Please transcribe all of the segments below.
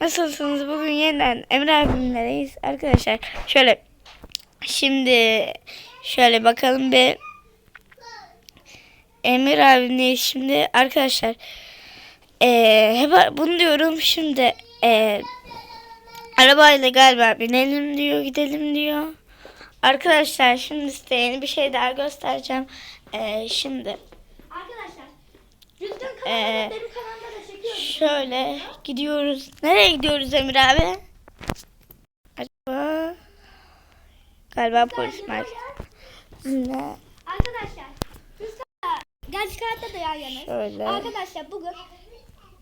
Nasılsınız? Bugün yeniden Emre abimlereyiz. Arkadaşlar şöyle şimdi şöyle bakalım bir Emir abimleyiz şimdi arkadaşlar eee hep bunu diyorum şimdi eee arabayla galiba binelim diyor gidelim diyor. Arkadaşlar şimdi size yeni bir şey daha göstereceğim. Eee, şimdi Arkadaşlar Rüzgar Ee, kanalında benim kanalımda da çekiyorum. Şöyle gidiyoruz. Nereye gidiyoruz Emir abi? Acaba galiba polis merkezi. Ne? Arkadaşlar gerçek hayatta da yan. Şöyle. Arkadaşlar bugün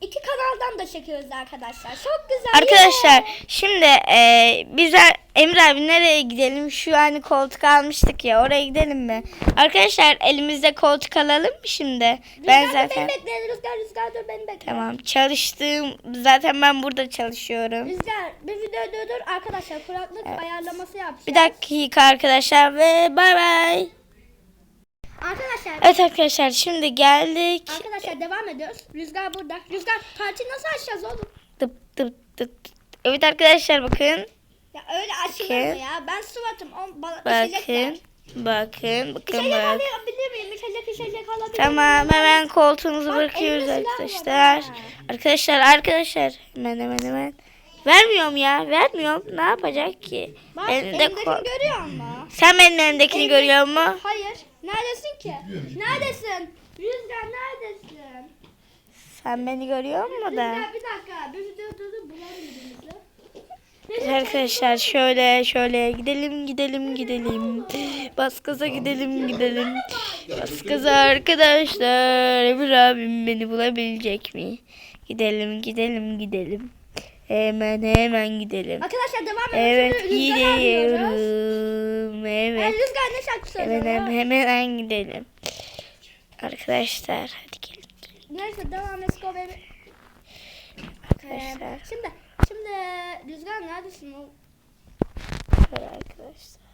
iki kanaldan da çekiyoruz arkadaşlar. Çok güzel. Arkadaşlar şimdi e, biz Emir abi nereye gidelim? Şu hani koltuk almıştık ya oraya gidelim mi? Arkadaşlar elimizde koltuk alalım mı şimdi? Ben Rüzgar zaten Beni bekle. Rüzgar Rüzgar dur beni bekle. tamam çalıştığım zaten ben burada çalışıyorum. Rüzgar bir video durdur arkadaşlar kulaklık ayarlaması yapacağız. Bir dakika arkadaşlar ve bay bay. Arkadaşlar Evet arkadaşlar şimdi geldik. arkadaşlar devam ediyoruz. Rüzgar burada. Rüzgar parti nasıl açacağız oğlum? Tıp tıp tıp. Evet arkadaşlar bakın. Ya öyle açılır mı ya? Ben sıvatım. O bana. Bakın. Bakın. Bakın İçecek bak. alabilir miyim? İçecek içecek alabilir? Tamam hemen koltuğumuzu Bak, bırakıyoruz var arkadaşlar. Arkadaşlar arkadaşlar. Hemen hemen hemen. Vermiyorum ya. Vermiyorum. Ne yapacak ki? Bak Elinde elimdekini kol. görüyor musun? Sen benim elimdekini görüyor musun? Hayır. Neredesin ki? Neredesin? Rüzgar neredesin? Sen beni görüyor musun da? Rüzgar bir dakika. Bir video durdur bulalım birbirimizi. Evet Arkadaşlar şöyle şöyle gidelim gidelim gidelim. Bas gaza gidelim gidelim. Bas gaza arkadaşlar. Emir abim beni bulabilecek mi? Gidelim gidelim gidelim. Hemen hemen gidelim. Arkadaşlar devam Evet ediyoruz. Yani Evet. Rüzgar ne şarkı söylüyor? Hemen hemen gidelim. Arkadaşlar hadi gelin. Neyse devam et. Arkadaşlar. Ee, şimdi şimdi Rüzgar neredesin? arkadaşlar.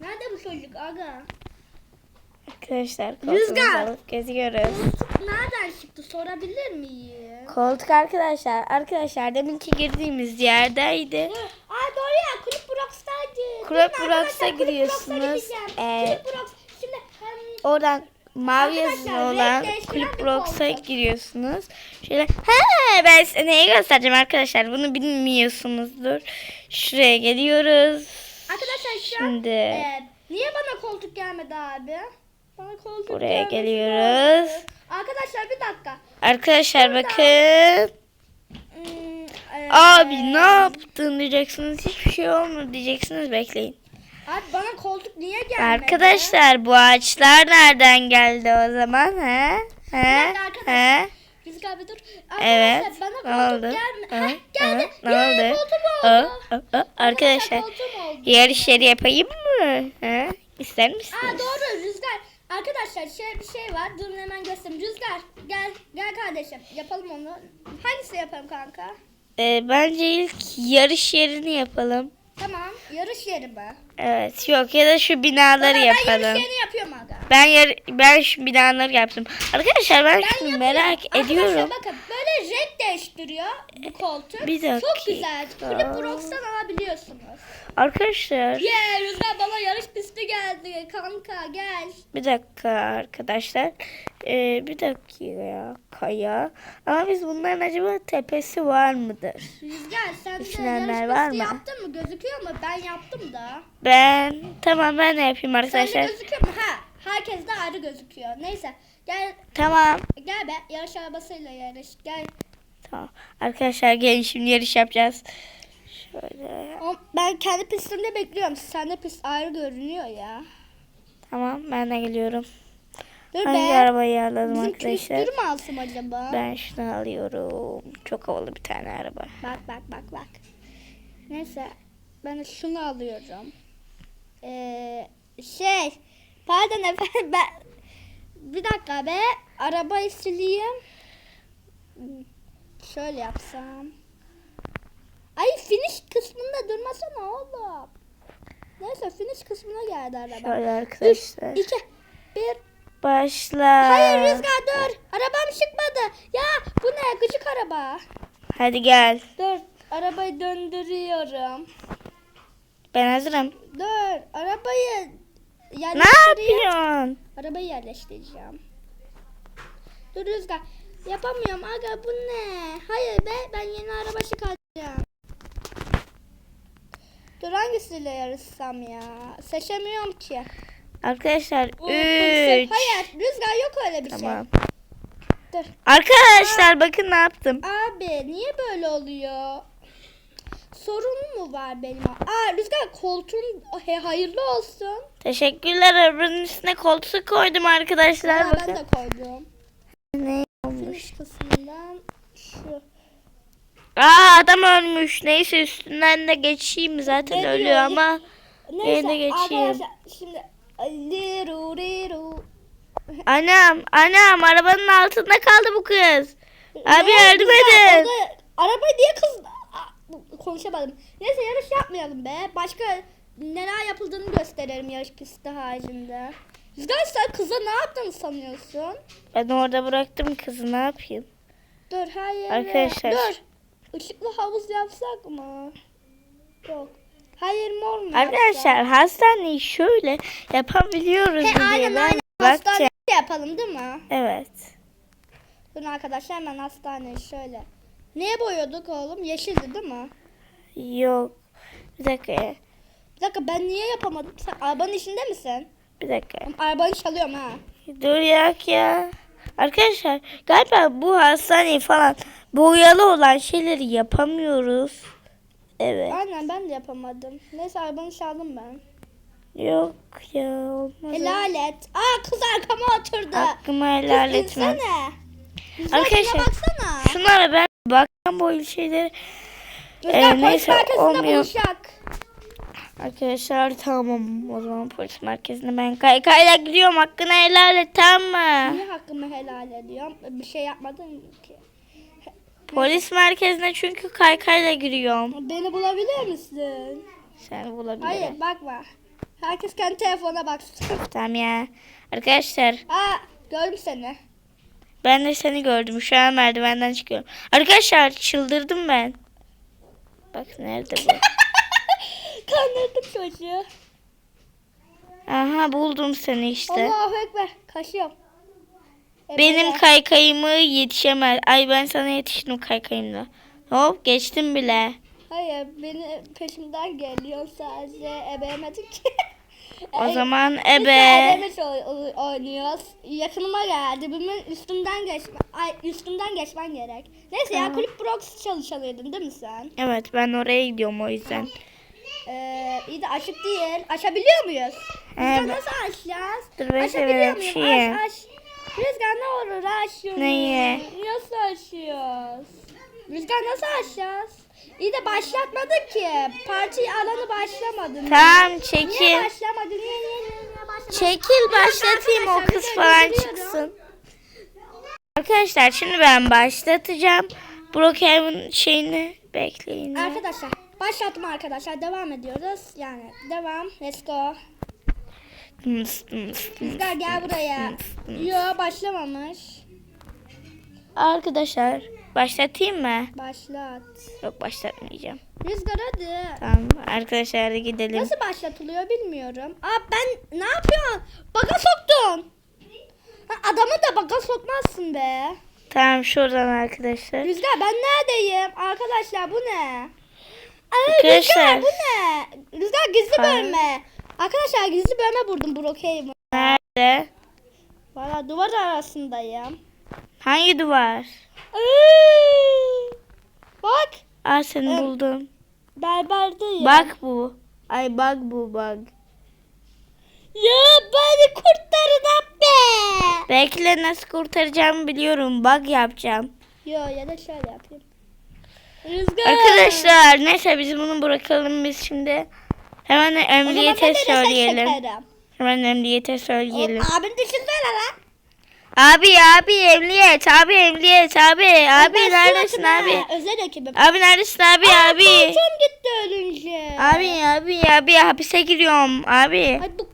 Nerede bu çocuk aga? Arkadaşlar Rüzgar. koltuğumuzu alıp geziyoruz. Koltuk nereden çıktı sorabilir miyim? Koltuk arkadaşlar. Arkadaşlar deminki girdiğimiz yerdeydi. Aa doğru ya Kulüp Brox'taydı. Kulüp Brox'a arkadaşlar? Kulüp Brox'a giriyorsunuz. Ee, Kulüp Brox. Şimdi hem Oradan mavi yazılı olan değiştiren Kulüp bir koltuk. giriyorsunuz. Şöyle he ben size neyi göstereceğim arkadaşlar. Bunu bilmiyorsunuzdur. Şuraya geliyoruz. arkadaşlar şu an Şimdi e, niye bana koltuk gelmedi abi? Buraya geliyoruz. Arkadaşlar bir dakika. arkadaşlar Burada. bakın. Hmm, e, Abi ne yaptın diyeceksiniz. Hiçbir şey olmadı diyeceksiniz. Bekleyin. Abi bana koltuk niye gelmedi? Arkadaşlar bu ağaçlar nereden geldi o zaman he? He? arkadaşlar. He? Rüzgar bir dur. Evet. Arkadaşlar Ne bana koltuk oldu? gelmedi. Heh, geldi. Ne Yay, oldu? koltuğum Aa, oldu. aa, aa. Arkadaşlar koltuğum oldu. yapayım mı? He? İster Aa misiniz? doğru Rüzgar. Arkadaşlar şey bir şey var. Durun hemen göstereyim. Rüzgar gel gel kardeşim. Yapalım onu. Hangisi yapalım kanka? Ee, bence ilk yarış yerini yapalım. Tamam. Yarış yeri mi? Evet yok ya da şu binaları Baba, Ben yapalım. yarış yerini yapıyorum aga. Ben yar ben şu binaları yaptım. Arkadaşlar ben, Ben şunu yapıyorum. merak ediyorum. Arkadaşlar bakın renk değiştiriyor bu koltuk. Bir dakika. Çok güzel. Kulüp Brox'tan alabiliyorsunuz. Arkadaşlar Yeah Rüzgar bana yarış pisti geldi. Kanka gel. bir dakika arkadaşlar. Ee, bir dakika ya kaya. Ama biz bunların acaba tepesi var mıdır? Rüzgar sen de Düşünenler yarış var pisti mı? yaptın mı? Gözüküyor mu? Ben yaptım da. Ben tamam ben de yapayım Sen de arkadaşlar. gözüküyor mu? Ha. Herkes de ayrı gözüküyor. Neyse. Gel Tamam. gel be. Yarış arabasıyla yarış. Gel. Tamam. Arkadaşlar gelin şimdi yarış yapacağız. Şöyle. O- Ben kendi pistimde bekliyorum. Sende pist ayrı görünüyor ya. Tamam ben de geliyorum. Dur Hangi be. arabayı alalım Bizim arkadaşlar? kültür mü alsam acaba? Ben şunu alıyorum. Çok havalı bir tane araba. Bak bak bak bak. Neyse. Ben şunu alıyorum. Ee, şey. Pardon efendim ben. Bir dakika be. Arabayı sileyim. Şöyle yapsam. Ay finish kısmında durmasana oğlum. Neyse finish kısmına geldi araba. Şöyle 3, arkadaşlar. 2, 1. Başla. Hayır Rüzgar dur. Arabam çıkmadı. Ya bu ne gıcık araba. Hadi gel. Dur. arabayı döndürüyorum. Ben hazırım. Dur arabayı Ne yapıyorsun? Arabayı yerleştireceğim. Dur Rüzgar. Yapamıyorum aga bu ne? Hayır be ben yeni araba çıkartacağım. Dur hangisiyle yarışsam ya? Seçemiyorum ki. Arkadaşlar Bu polis- 3. Hayır Rüzgar yok öyle bir Tamam. şey. Dur. Arkadaşlar bakın ne yaptım. Abi niye böyle oluyor? Sorun mu var benim? Aa Rüzgar koltuğun he, hayırlı olsun. Teşekkürler. Arabanın üstüne koltuk koydum arkadaşlar. Aa, ben bakın. de koydum. Ne olmuş? Kısmından şu. Aa adam ölmüş. Neyse üstünden de geçeyim. Zaten Ne diyor? ölüyor ama. Neyse de geçeyim. arkadaşlar şimdi liru liru. Anam anam arabanın altında kaldı bu kız. Abi yardım edin. o da- Arabayı diye kız Aa, konuşamadım. Neyse yarış yapmayalım be. Başka neler yapıldığını gösterelim yarış pisti haricinde. Rüzgar sen kıza ne yaptığını sanıyorsun? Ben orada bıraktım kızı ne yapayım? Dur hayır. Arkadaşlar. Dur. Işıklı havuz yapsak mı? Yok. Hayır mor mu Arkadaşlar hastaneyi şöyle yapabiliyoruz yapsak? He diye aynen ben aynen. bakacağım. Hastanede yapalım değil mi? Evet. Dur arkadaşlar hemen hastaneyi şöyle. Neye boyuyorduk oğlum? Yeşildi değil mi? Yok. Bir dakika. Bir dakika ben niye yapamadım? Sen arabanın içinde misin? Bir dakika. Arabanı çalıyorum ha. Dur yak ya. Arkadaşlar galiba bu hastaneyi falan boyalı olan şeyleri yapamıyoruz. Evet. Aynen ben de yapamadım. Neyse arabanı çaldım ben. Yok ya olmaz. Helal et. Aa kız arkama oturdu. Hakkımı helal Kız etme. insene. Güzel Arkadaşlar, baksana. Şunlara ben boylu şeyleri. Rüzgar Ee, neyse, olmuyor. buluşacak. Arkadaşlar tamam o zaman polis merkezine ben kaykayla gidiyorum hakkını helal et tamam mı? Niye hakkımı helal ediyorum? Bir şey yapmadım ki. Polis merkezine çünkü kaykayla giriyorum. Beni bulabilir misin? Sen bulabilirim. Hayır bakma. Herkes kendi telefonuna baksın. Tamam ya. Arkadaşlar Aa gördüm seni. Ben de seni gördüm. Şu an merdivenden çıkıyorum. Arkadaşlar çıldırdım ben. Bak nerede bu? Kandırdım çocuğu. Aha buldum seni işte. Allahu Ekber. Kaşıyorum. E, Benim kaykayımı yetişemez. Ay ben sana yetiştim kaykayımla. Hop geçtim bile. Hayır beni peşimden geliyor sadece ebemedik ki. O zaman Biz de ebe. oy- oynuyoruz. Yakınıma geldi. Benim üstümden geçme, ay üstümden geçmen gerek. Neyse ya Tamam. kulüp Brox çalışalıydın değil mi sen? Evet ben oraya gidiyorum o yüzden. Ee, iyi de açık değil. Açabiliyor muyuz? Rüzgar ben- nasıl açacağız? Dur, Açabiliyor muyum? şeyi. Aç aç. Rüzgar ne olur aç şunu. Neyi? Nasıl açıyoruz? Rüzgar nasıl açacağız? İyi de başlatmadık ki. Parti alanı başlamadı. Tamam çekil. Niye niye niye, niye başlamadı? Çekil başlatayım o kız falan çıksın. Arkadaşlar şimdi ben başlatacağım. Brookhaven şeyini bekleyin. Arkadaşlar başlattım arkadaşlar. Devam ediyoruz. Yani devam. Let's go. Rüzgar gel buraya. Yo başlamamış. Arkadaşlar başlatayım mı? Başlat. Yok başlatmayacağım. Rüzgar hadi. Tamam arkadaşlar hadi gidelim. Nasıl başlatılıyor bilmiyorum. Aa ben ne yapıyorsun? Baga soktun. Ha, adamı da baga sokmazsın be. Tamam şuradan arkadaşlar. Rüzgar ben neredeyim? Arkadaşlar bu ne? Ay, Arkadaşlar. Rüzgar bu ne? Rüzgar gizli Hayır. bölme. Arkadaşlar gizli bölme vurdum Brookhaven. Nerede? Valla duvar arasındayım. Hangi duvar? Bak Aa seni Evet. buldum. berberdeyim. Bak bu. Ay bak bu bak. Ya beni kurtarın be. Bekle nasıl kurtaracağımı biliyorum. Bug yapacağım. Yo ya da şöyle yapayım. Rüzgar. Arkadaşlar neyse biz bunu bırakalım biz şimdi. Hemen emniyete söyleyelim. Hemen emniyete söyleyelim. O, abin düşünsene lan. Abi abi emniyet abi emniyet abi abi Ben neredesin abi? Özel ekibim. Abi neredesin abi Aa, abi? Koltuğum gitti ölünce. Abi abi abi hapise giriyorum abi. Ay bu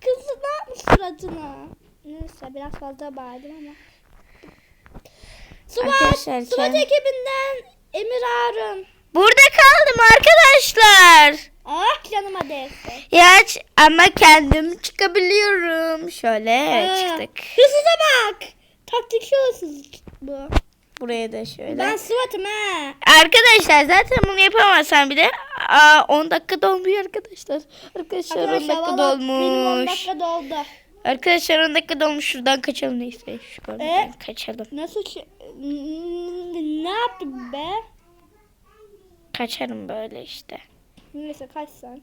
kızı ne yapmış suratına? Neyse biraz fazla bağırdım ama. Suat, Suat kend- ekibinden Emir Harun. Burada kaldım arkadaşlar. Ah canıma değsin. Ya ç- ama kendim çıkabiliyorum. Şöyle Aa, çıktık. Hırsıza bak. Taktik hırsız bu. Buraya da şöyle. Ben sıvatım ha. Arkadaşlar zaten bunu yapamazsan bir de aa, 10 dakika dolmuyor arkadaşlar. Arkadaşlar 10 dakika valla Benim 10 dolmuş. dakika doldu. Arkadaşlar 10 dakika dolmuş. Şuradan kaçalım neyse. Şuradan E? kaçalım. Nasıl Ne yaptın be? Kaçarım böyle işte. Neyse kaç sen.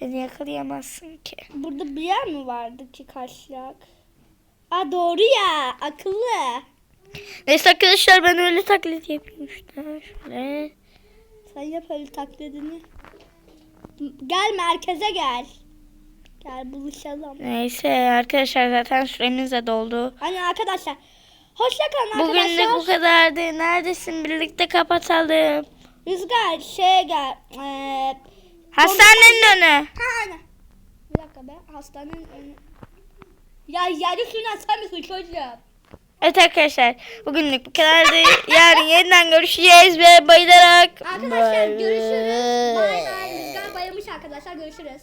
Beni yakalayamazsın ki. Burada bir yer mi vardı ki kaçacak? Aa doğru ya. Akıllı. Neyse arkadaşlar ben öyle taklit yapayım işte. Şöyle. Sen yap öyle taklidini. Gel merkeze gel. Gel buluşalım. Neyse arkadaşlar zaten süremiz de doldu. Hani arkadaşlar. Hoşça kalın Bugünlük arkadaşlar. bu kadardı. Neredesin? Birlikte kapatalım. Rüzgar şeye gel. Ee, Hastanenin önü. ha aynen. Bir dakika be. Hastanenin önü. Ya yarı suyuna sen misin çocuğum? Evet arkadaşlar bugünlük bu kadardı. Yarın yeniden görüşeceğiz ve bayılarak. Arkadaşlar görüşürüz. Bay bay. Rüzgar bayılmış arkadaşlar. Görüşürüz.